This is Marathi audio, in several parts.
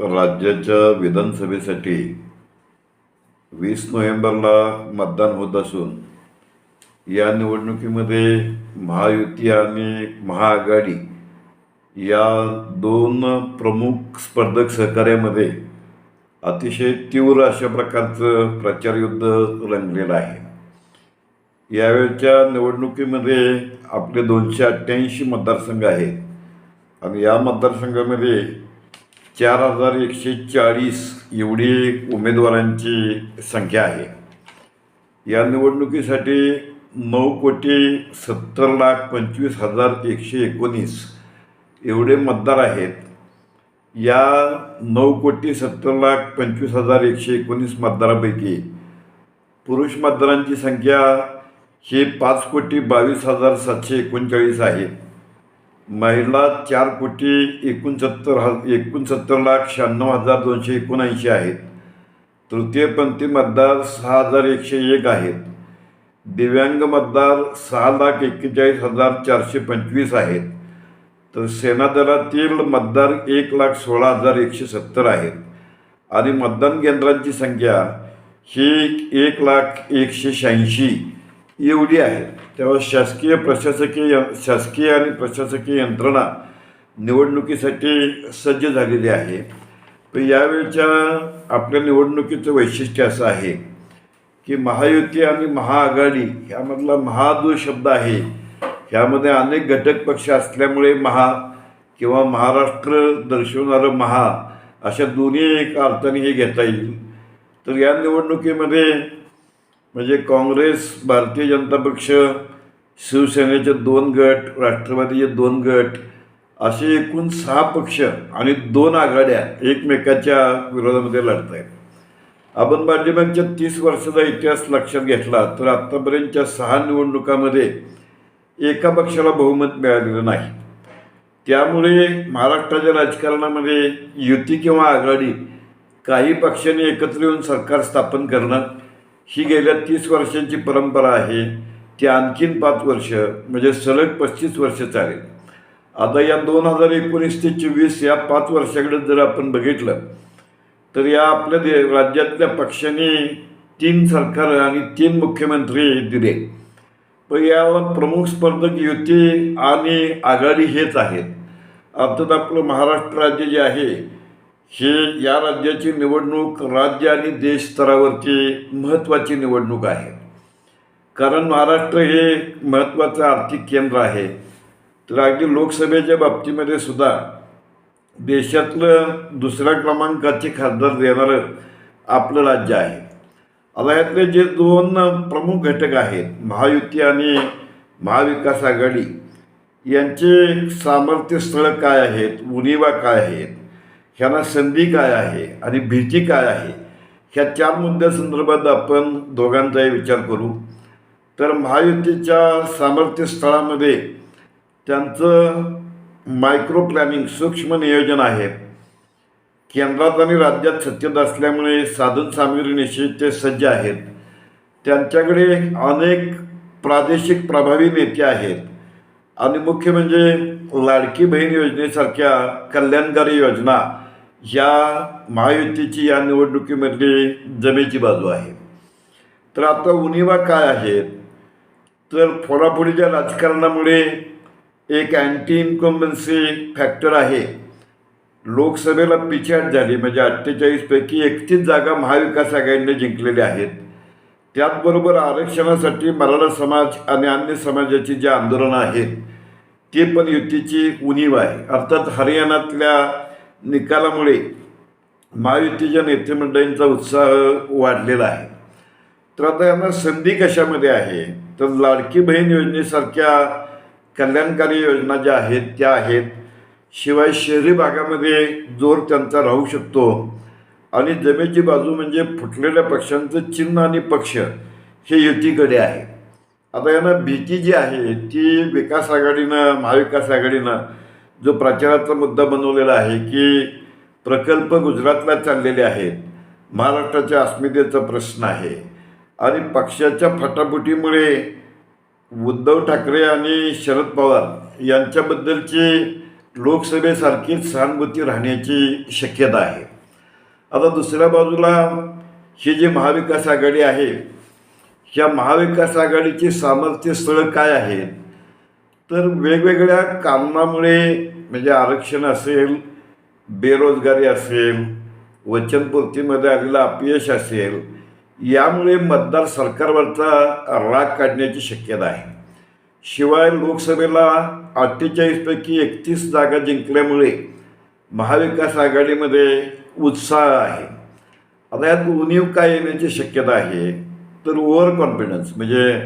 राज्याच्या विधानसभेसाठी वीस नोव्हेंबरला मतदान होत असून या निवडणुकीमध्ये महायुती आणि महाआघाडी या दोन प्रमुख स्पर्धक सहकार्यामध्ये अतिशय तीव्र अशा प्रकारचं प्रचारयुद्ध रंगलेलं आहे. यावेळच्या निवडणुकीमध्ये आपले दोनशे अठ्ठ्याऐंशी मतदारसंघ आहेत आणि या मतदारसंघामध्ये चार हजार एकशे चाळीस एवढी उमेदवारांची संख्या आहे. या निवडणुकीसाठी नऊ कोटी सत्तर लाख पंचवीस हजार एकशे एकोणीस एवढे मतदार आहेत. या नऊ कोटी सत्तर लाख पंचवीस हजार एकशे एकोणीस मतदारापैकी पुरुष मतदारांची संख्या ही पाच कोटी बावीस हजार सातशे एकोणचाळीस आहे. महिला चार कोटी एकोणसत्तर ह एकोणसत्तर लाख शहाण्णव हजार दोनशे एकोणऐंशी आहेत. तृतीयपंथी मतदार सहा हजार एकशे एक आहेत. दिव्यांग मतदार सहा लाख एक्केचाळीस हजार चारशे पंचवीस आहेत. तर सेनादलातील मतदार एक लाख सोळा हजार एकशे सत्तर आहेत. आणि मतदान केंद्रांची संख्या ही एक लाख एकशे शहाऐंशी एवढी आहे. तेव्हा शासकीय प्रशासकीय शासकीय आणि प्रशासकीय यंत्रणा निवडणुकीसाठी सज्ज झालेली आहे. पण यावेळच्या आपल्या निवडणुकीचं वैशिष्ट्य असं आहे की महायुती आणि महाआघाडी ह्यामधला महा जो शब्द आहे. ह्यामध्ये अनेक घटक पक्ष असल्यामुळे महा किंवा महाराष्ट्र दर्शवणारं महा अशा दोन्ही एक अर्थाने हे घेता येईल. तर या निवडणुकीमध्ये म्हणजे काँग्रेस भारतीय जनता पक्ष शिवसेनेचे दोन गट राष्ट्रवादीचे दोन गट असे एकूण सहा पक्ष आणि दोन आघाड्या एकमेकाच्या विरोधामध्ये लढत आहेत आपण पाठीमागच्या तीस वर्षाचा इतिहास लक्षात घेतला तर आत्तापर्यंतच्या सहा निवडणुकामध्ये एका पक्षाला बहुमत मिळालेलं नाही. त्यामुळे महाराष्ट्राच्या राजकारणामध्ये युती किंवा आघाडी काही पक्षांनी एकत्र येऊन सरकार स्थापन करणं ही गेल्या तीस वर्षांची परंपरा आहे. ती आणखीन पाच वर्ष म्हणजे सलग पस्तीस वर्ष चालेल. आता या दोन हजार एकोणीस ते चोवीस या पाच वर्षाकडे जर आपण बघितलं तर या आपल्या दे राज्यातल्या पक्षांनी तीन सरकार आणि तीन मुख्यमंत्री दिले. पण याला प्रमुख स्पर्धक युती आणि आघाडी हेच आहेत. अर्थात आपलं महाराष्ट्र राज्य जे आहे हे या राज्याची निवडणूक राज्य आणि देश स्तरावरची महत्त्वाची निवडणूक आहे. कारण महाराष्ट्र हे महत्त्वाचं आर्थिक केंद्र आहे. तर अगदी लोकसभेच्या बाबतीमध्ये सुद्धा देशातलं दुसऱ्या क्रमांकाचे खासदार देणारं आपलं राज्य आहे. आता यातले जे दोन प्रमुख घटक आहेत महायुती आणि महाविकास आघाडी यांचे सामर्थ्य स्थळं काय आहेत उनिवा काय आहेत? ह्यांना संधी काय आहे आणि भीती काय आहे? ह्या चार मुद्द्यासंदर्भात आपण दोघांचाही विचार करू. तर महायुतीच्या सामर्थ्य स्थळामध्ये त्यांचं मायक्रो प्लॅनिंग सूक्ष्म नियोजन आहे. केंद्रात आणि राज्यात सत्तेत असल्यामुळे साधन निश्चित ते सज्ज आहेत. त्यांच्याकडे अनेक प्रादेशिक प्रभावी नेते आहेत. आणि मुख्य म्हणजे लाडकी बहीण योजनेसारख्या कल्याणकारी योजना या महायुतीची या निवडणुकीमधली जमेची बाजू आहे. तर आता उणिवा काय आहेत तर फोडाफोडीच्या राजकारणामुळे एक अँटी इन्कम्बन्सी फॅक्टर आहे. लोकसभेला पिछाट झाली म्हणजे अठ्ठेचाळीसपैकी एकतीस जागा महाविकास आघाडीने जिंकलेल्या आहेत. त्याचबरोबर आरक्षणासाठी मराठा समाज आणि अन्य समाजाची जी आंदोलनं आहेत ते पण युतीची उणीव आहे. अर्थात हरियाणातल्या निकालामुळे महायुतीच्या नेतेमंडळींचा उत्साह वाढलेला आहे. तर आता यांना संधी कशामध्ये आहे? तर लाडकी बहीण योजनेसारख्या कल्याणकारी योजना ज्या आहेत त्या आहेत. शिवाय शहरी भागामध्ये जोर त्यांचा राहू शकतो. आणि जमेची बाजू म्हणजे फुटलेल्या पक्षांचं चिन्ह आणि पक्ष हे युतीकडे आहे. आता यांना भीती जी आहे ती विकास आघाडीनं महाविकास आघाडीनं जो प्रचाराचा मुद्दा बनवलेला आहे की प्रकल्प गुजरातला चाललेले आहेत महाराष्ट्राच्या अस्मितेचा प्रश्न आहे. आणि पक्षाच्या फटाफुटीमुळे उद्धव ठाकरे आणि शरद पवार यांच्याबद्दलची लोकसभेसारखीच सहानुभूती राहण्याची शक्यता आहे. आता दुसऱ्या बाजूला ही जी महाविकास आघाडी आहे ह्या महाविकास आघाडीची सामर्थ्य स्थळं काय आहेत? तर वेगवेगळ्या कारणामुळे म्हणजे आरक्षण असेल बेरोजगारी असेल वचनपूर्तीमध्ये आलेलं अपयश असेल यामुळे मतदार सरकारवरचा राग काढण्याची शक्यता आहे. शिवाय लोकसभेला अठ्ठेचाळीसपैकी एकतीस जागा जिंकल्यामुळे महाविकास आघाडीमध्ये उत्साह आहे. आता यात उणीव काय येण्याची शक्यता आहे? तर ओव्हर कॉन्फिडन्स म्हणजे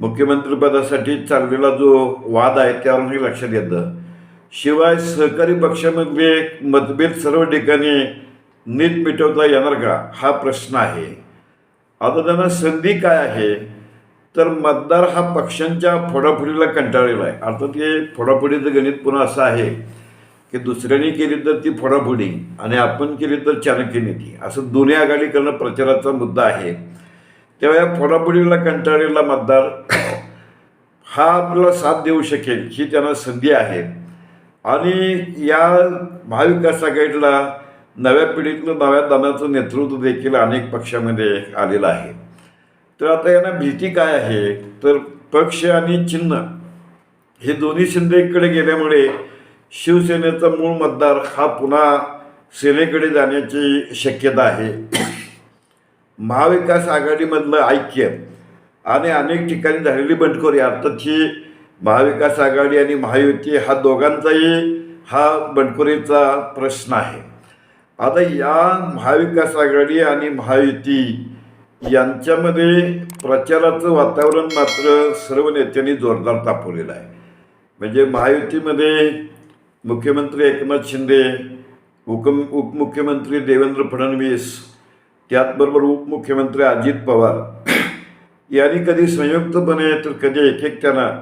मुख्यमंत्रीपदासाठी चाललेला जो वाद आहे त्यावरून हे लक्षात येतं. शिवाय सहकारी पक्षामध्ये मतभेद सर्व ठिकाणी नीट मिटवता येणार का? हा प्रश्न आहे. आता त्यांना संधी काय आहे? तर मतदार हा पक्षांच्या फोडाफोडीला कंटाळलेला आहे. अर्थात हे फोडाफोडीचं गणित पुन्हा असं आहे की दुसऱ्याने केली तर ती फोडाफोडी आणि आपण केली तर चाणक्य नीती. असं दोन्ही आघाडी करणं प्रचाराचा मुद्दा आहे. तेव्हा या फोडाफोडीला कंटाळलेला मतदार हा आपल्याला साथ देऊ शकेल ही त्यांना संधी आहे. आणि या महाविकास आघाडीला नव्या पिढीतलं नव्या दानाचं नेतृत्व देखील अनेक पक्षामध्ये आलेलं आहे. तर आता यांना भीती काय आहे? तर पक्ष आणि चिन्ह हे दोन्ही शिंदेकडे गेल्यामुळे शिवसेनेचा मूळ मतदार हा पुन्हा सेनेकडे जाण्याची शक्यता आहे. महाविकास आघाडीमधलं ऐक्य आणि अनेक ठिकाणी झालेली बंडखोरी अर्थात ही महाविकास आघाडी आणि महायुती हा दोघांचाही हा बंडखोरीचा प्रश्न आहे. आता या महाविकास आघाडी आणि महायुती यांच्यामध्ये प्रचाराचं वातावरण मात्र सर्व नेत्यांनी जोरदार तापवलेलं आहे. म्हणजे महायुतीमध्ये मुख्यमंत्री एकनाथ शिंदे उपम उपमुख्यमंत्री देवेंद्र फडणवीस त्याचबरोबर उपमुख्यमंत्री अजित पवार यांनी कधी संयुक्तपणे तर कधी एक एकट्यानं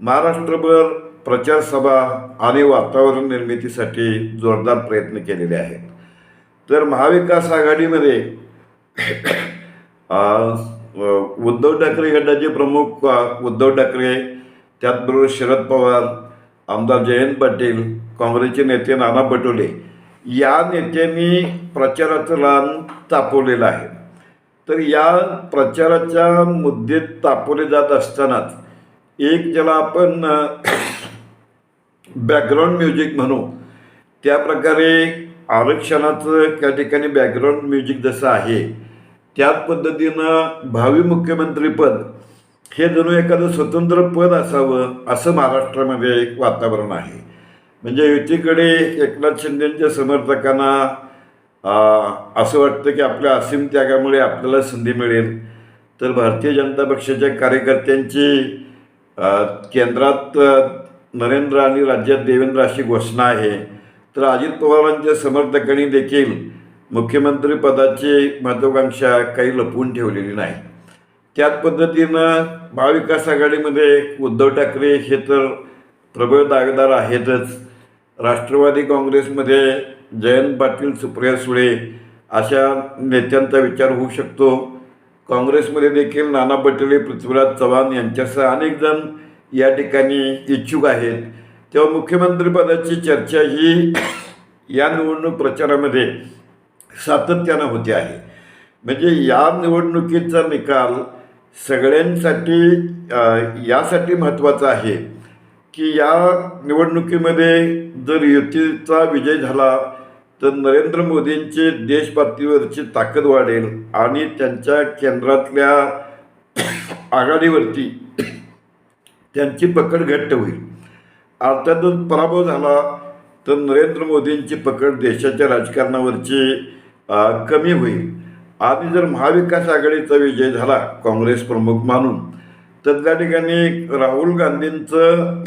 महाराष्ट्रभर प्रचार सभा आणि वातावरण निर्मितीसाठी जोरदार प्रयत्न केलेले आहेत. तर महाविकास आघाडीमध्ये उद्धव ठाकरे गटाचे प्रमुख उद्धव ठाकरे त्याचबरोबर शरद पवार आमदार जयंत पाटील काँग्रेसचे नेते नाना पटोले या नेत्यांनी प्रचाराचं लान तापवलेलं आहे. तर या प्रचाराच्या मुद्दे तापवले जात असतानाच एक ज्याला आपण बॅकग्राऊंड म्युझिक म्हणू त्या प्रकारे आरक्षणाचं त्या ठिकाणी बॅकग्राऊंड म्युझिक जसं आहे त्याच पद्धतीनं भावी मुख्यमंत्रीपद हे जणू एखादं स्वतंत्र पद असावं असं महाराष्ट्रामध्ये एक वातावरण आहे. म्हणजे युतीकडे एकनाथ शिंदेंच्या समर्थकांना असं वाटतं की आपल्या असीम त्यागामुळे आपल्याला संधी मिळेल. तर भारतीय जनता पक्षाच्या कार्यकर्त्यांची केंद्रात नरेंद्र आणि राज्यात देवेंद्र अशी घोषणा आहे. तर अजित पवारांच्या समर्थकांनी देखील मुख्यमंत्रीपदाची महत्वाकांक्षा महत्त्वाकांक्षा काही लपवून ठेवलेली नाही. त्याच पद्धतीनं महाविकास आघाडीमध्ये उद्धव ठाकरे हे तर प्रबळ दावेदार आहेतच. राष्ट्रवादी काँग्रेसमध्ये जयंत पाटील सुप्रिया सुळे अशा नेत्यांचा विचार होऊ शकतो. काँग्रेसमध्ये देखील नाना पटोले पृथ्वीराज चव्हाण यांच्यासह अनेक जण या ठिकाणी इच्छुक आहेत. तेव्हा मुख्यमंत्रीपदाची चर्चा ही या निवडणूक प्रचारामध्ये सातत्यानं होते आहे. म्हणजे या निवडणुकीचा निकाल सगळ्यांसाठी यासाठी महत्त्वाचा आहे. की या निवडणुकीमध्ये जर युतीचा विजय झाला तर नरेंद्र मोदींची देशपातळीवरची ताकद वाढेल आणि त्यांच्या केंद्रातल्या आघाडीवरती त्यांची पकड घट्ट होईल. अर्थातच पराभव झाला तर नरेंद्र मोदींची पकड देशाच्या राजकारणावरची कमी होईल. आणि जर महाविकास आघाडीचा विजय झाला काँग्रेस प्रमुख मानून तर त्या ठिकाणी राहुल गांधींचं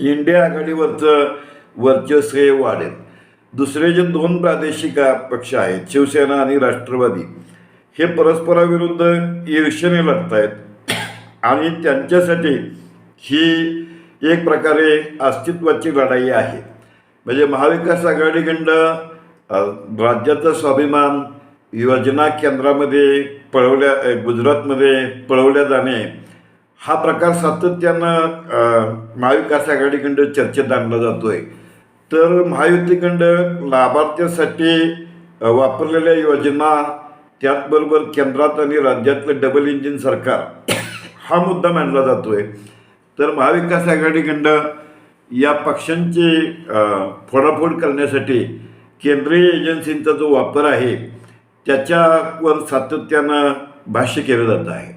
इंडिया आघाडीवरचं वर्चस्व हे वाढेल. दुसरे जे दोन प्रादेशिक पक्ष आहेत शिवसेना आणि राष्ट्रवादी हे परस्पराविरुद्ध ईर्षेने लढत आहेत आणि त्यांच्यासाठी ही एक प्रकारे अस्तित्वाची लढाई आहे. म्हणजे महाविकास आघाडीकडं राज्याचा स्वाभिमान योजना केंद्रामध्ये पळवल्या गुजरातमध्ये पळवल्या जाणे हा प्रकार सातत्यानं महाविकास आघाडीकडं चर्चेत आणला जातो आहे तर महायुतीकडं लाभार्थ्यासाठी वापरलेल्या योजना त्याचबरोबर केंद्रात आणि राज्यातलं डबल इंजिन सरकार हा मुद्दा मांडला जातो आहे तर महाविकास आघाडीकडं या पक्षांची फोडाफोड करण्यासाठी केंद्रीय एजन्सींचा जो वापर आहे त्याच्यावर सातत्यानं भाष्य केलं जात आहे.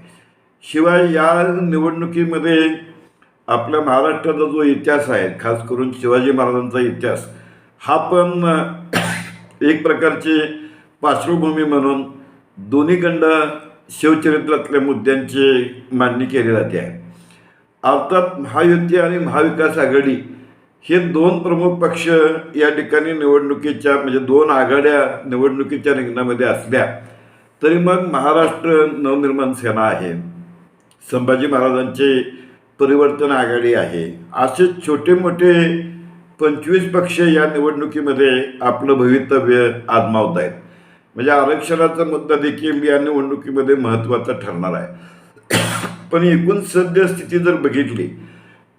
शिवाय या निवडणुकीमध्ये आपल्या महाराष्ट्राचा जो इतिहास आहे खास करून शिवाजी महाराजांचा इतिहास हा पण एक प्रकारची पार्श्वभूमी म्हणून दोन्हीकडं शिवचरित्रातल्या मुद्द्यांची मांडणी केली जाते. आहे अर्थात महायुती आणि महाविकास आघाडी हे दोन प्रमुख पक्ष या ठिकाणी निवडणुकीच्या म्हणजे दोन आघाड्या निवडणुकीच्या रिंगणामध्ये असल्या तरी मग महाराष्ट्र नवनिर्माण सेना आहे. संभाजी महाराजांचे परिवर्तन आघाडी आहे. असे छोटे मोठे पंचवीस पक्ष या निवडणुकीमध्ये आपलं भवितव्य आजमावत आहेत. म्हणजे आरक्षणाचा मुद्दा देखील या निवडणुकीमध्ये महत्त्वाचा ठरणार आहे. पण एकूण सद्यस्थिती जर बघितली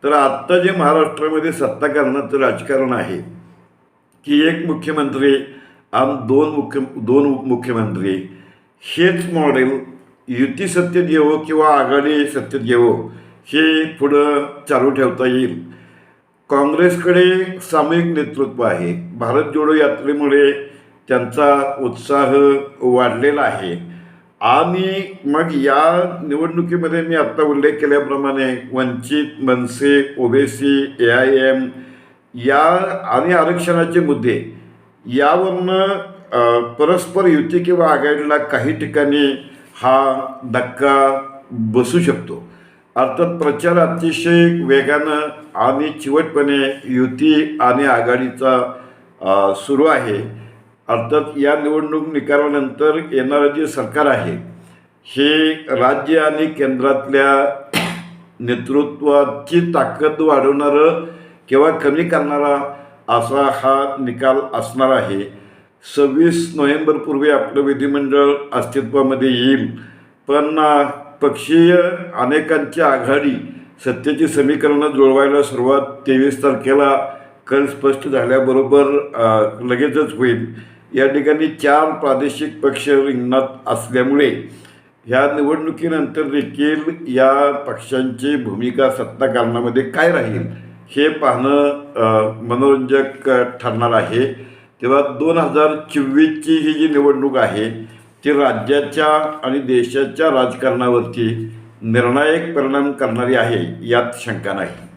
तर आत्ता जे महाराष्ट्रामध्ये सत्ता करण्याचं राजकारण आहे की एक मुख्यमंत्री आणि दोन मुख्य दोन उपमुख्यमंत्री हेच मॉडेल युती सत्तेत येवो किंवा आघाडी सत्तेत येवो हे पुढं चालू ठेवता येईल. काँग्रेसकडे सामूहिक नेतृत्व आहे. भारत जोडो यात्रेमुळे त्यांचा उत्साह वाढलेला आहे. आणि मग या निवडणुकीमध्ये मी आत्ता उल्लेख केल्याप्रमाणे Vanchit Manse OBC A I M या आणि आरक्षणाचे मुद्दे यावरनं परस्पर युती किंवा आघाडीला काही ठिकाणी हा धक्का बसू शकतो. अर्थात प्रचार अतिशय वेगानं आणि चिवटपणे युती आणि आघाडीचा सुरू आहे. अर्थात या निवडणूक निकालानंतर येणारं जे सरकार आहे हे राज्य आणि केंद्रातल्या नेतृत्वाची ताकद वाढवणारं किंवा कमी करणारा असा हा निकाल असणार आहे. सव्वीस नोव्हेंबरपूर्वी आपलं विधिमंडळ अस्तित्वामध्ये येईल. पण पक्षीय अनेकांची आघाडी सत्तेची समीकरणं जुळवायला सुरुवात तेवीस तारखेला कल स्पष्ट झाल्याबरोबर लगेचच होईल. या ठिकाणी चार प्रादेशिक पक्ष रिंगणात असल्यामुळे ह्या निवडणुकीनंतर देखील या पक्षांची भूमिका सत्ताकारणामध्ये काय राहील हे पाहणं मनोरंजक ठरणार आहे. तेव्हा दोन हजार चोवीसची ही जी निवडणूक आहे ती राज्याच्या आणि देशाच्या राजकारणावरती निर्णायक परिणाम करणारी आहे यात शंका नाही.